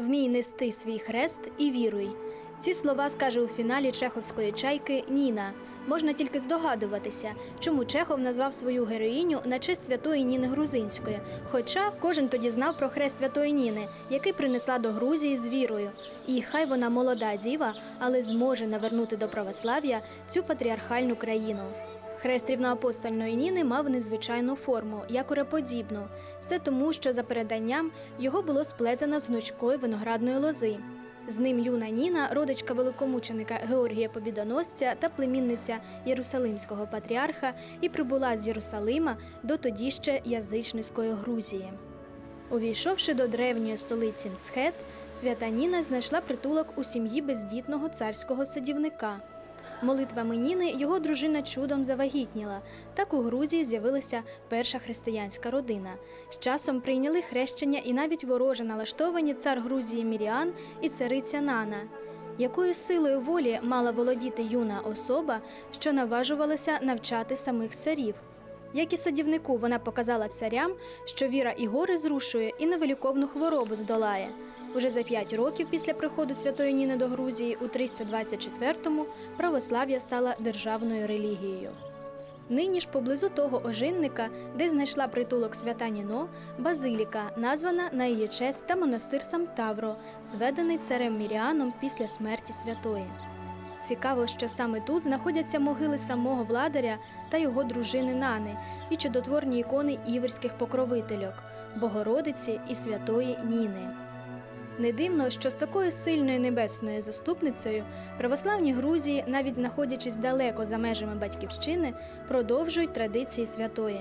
Вмій нести свій хрест і віруй. Ці слова скаже у фіналі чеховської чайки Ніна. Можна тільки здогадуватися, чому Чехов назвав свою героїню на честь святої Ніни Грузинської. Хоча кожен тоді знав про хрест святої Ніни, який принесла до Грузії з вірою. І хай вона молода діва, але зможе навернути до православ'я цю патріархальну країну. Хрест рівноапостольної Ніни мав незвичайну форму, якореподібну. Все тому, що за переданням його було сплетено з гнучкої виноградної лози. З ним юна Ніна, родичка великомученика Георгія Побідоносця та племінниця Єрусалимського патріарха, і прибула з Єрусалима до тоді ще язичницької Грузії. Увійшовши до древньої столиці Мцхет, свята Ніна знайшла притулок у сім'ї бездітного царського садівника. Молитвами Ніни його дружина чудом завагітніла. Так у Грузії з'явилася перша християнська родина. З часом прийняли хрещення і навіть вороже налаштовані цар Грузії Міріан і цариця Нана. Якою силою волі мала володіти юна особа, що наважувалася навчати самих царів? Як і садівнику, вона показала царям, що віра і гори зрушує, і невиліковну хворобу здолає. Уже за п'ять років після приходу святої Ніни до Грузії у 324-му православ'я стала державною релігією. Нині ж поблизу того ожинника, де знайшла притулок свята Ніно, базиліка, названа на її честь та монастир Самтавро, зведений царем Міріаном після смерті святої. Цікаво, що саме тут знаходяться могили самого владаря та його дружини Нани і чудотворні ікони іверських покровительок Богородиці і святої Ніни. Не дивно, що з такою сильною небесною заступницею православні Грузії, навіть знаходячись далеко за межами батьківщини, продовжують традиції святої.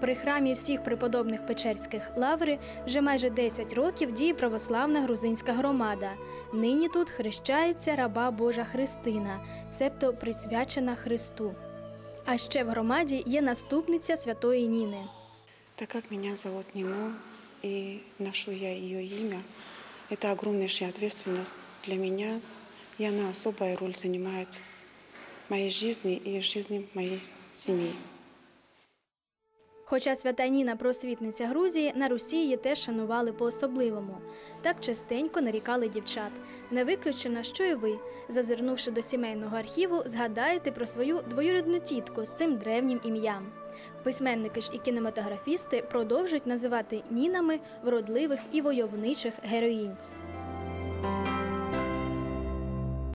При храмі всіх преподобних Печерських лаври вже майже 10 років діє православна грузинська громада. Нині тут хрещається раба Божа Христина, себто присвячена Христу. А ще в громаді є наступниця святої Ніни. Так как меня зовут Нино и ношу я ее имя, это огромнейшая ответственность для меня, и она особая роль занимает в моей жизни и в жизни моей семьи. Хоча свята Ніна просвітниця Грузії, на Русі її теж шанували по-особливому. Так частенько нарікали дівчат. Не виключено, що і ви, зазирнувши до сімейного архіву, згадаєте про свою двоюрідну тітку з цим древнім ім'ям. Письменники ж і кінематографісти продовжують називати нінами вродливих і войовничих героїнь.